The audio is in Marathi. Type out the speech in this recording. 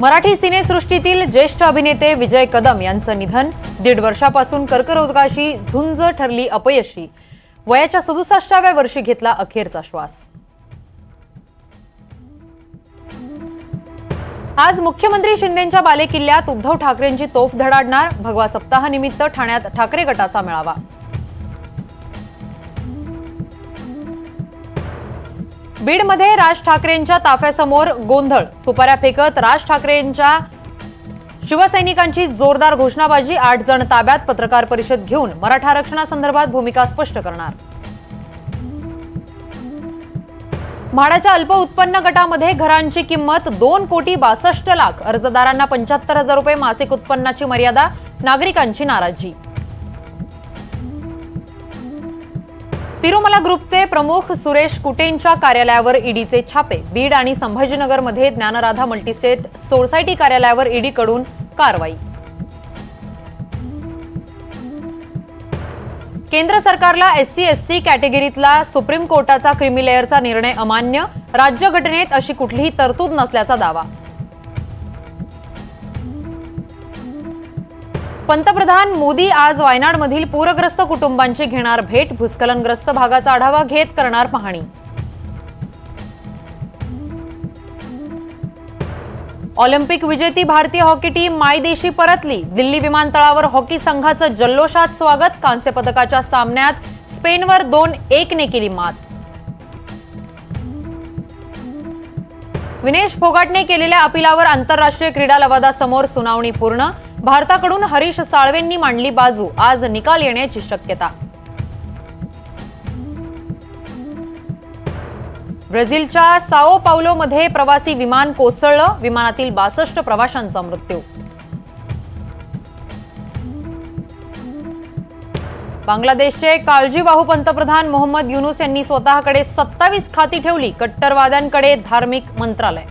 मराठी सिनेसृष्टीतील ज्येष्ठ अभिनेते विजय कदम यांचं निधन दीड वर्षापासून कर्करोगाशी झुंज ठरली अपयशी. वयाच्या सदुसष्टाव्या वर्षी घेतला अखेरचा श्वास. आज मुख्यमंत्री शिंदेच्या बालेकिल्ल्यात उद्धव ठाकरेंची तोफ धडाडणार भगवा सप्ताहानिमित्त ठाण्यात ठाकरे गटाचा मेळावा. बीडमध्ये राज ठाकरेंच्या ताफ्यासमोर गोंधळ. सुपाऱ्या फेकत राज ठाकरेंच्या शिवसैनिकांची जोरदार घोषणाबाजी. आठ जण ताब्यात पत्रकार परिषद घेऊन मराठा आरक्षणासंदर्भात भूमिका स्पष्ट करणार. म्हाडाच्या अल्प उत्पन्न गटामध्ये घरांची किंमत दोन कोटी बासष्ट लाख. अर्जदारांना पंच्याहत्तर हजार रुपये मासिक उत्पन्नाची मर्यादा. नागरिकांची नाराजी. तिरुमला ग्रुपचे प्रमुख सुरेश कुटेंच्या कार्यालयावर ईडीचे छापे. बीड आणि संभाजीनगरमध्ये ज्ञानराधा मल्टीस्टेट सोसायटी कार्यालयावर ईडीकडून कारवाई. केंद्र सरकारला एससी एसटी कॅटेगरीतला सुप्रीम कोर्टाचा क्रिमिलेअरचा निर्णय अमान्य. राज्यघटनेत अशी कुठलीही तरतूद नसल्याचा दावा. पंतप्रधान मोदी आज वायनाडमधील पूरग्रस्त कुटुंबांची घेणार भेट. भूस्खलनग्रस्त भागाचा आढावा घेत करणार पाहणी. ऑलिम्पिक विजेती भारतीय हॉकी टीम मायदेशी परतली. दिल्ली विमानतळावर हॉकी संघाचं जल्लोषात स्वागत. कांस्य पदकाच्या सामन्यात स्पेनवर दोन एकने केली मात. विनेश फोगाटने केलेल्या अपिलावर आंतरराष्ट्रीय क्रीडा लवादासमोर सुनावणी पूर्ण. भारताकडून हरीश साळवेंनी मांडली बाजू. आज निकाल येण्याची शक्यता. ब्राझीलच्या साओ पावलोमध्ये प्रवासी विमान कोसळलं. विमानातील बासष्ट प्रवाशांचा मृत्यू. बांगलादेशचे काळजीवाहू पंतप्रधान मोहम्मद युनुस यांनी स्वतःकडे सत्तावीस खाती ठेवली. कट्टरवाद्यांकडे धार्मिक मंत्रालय.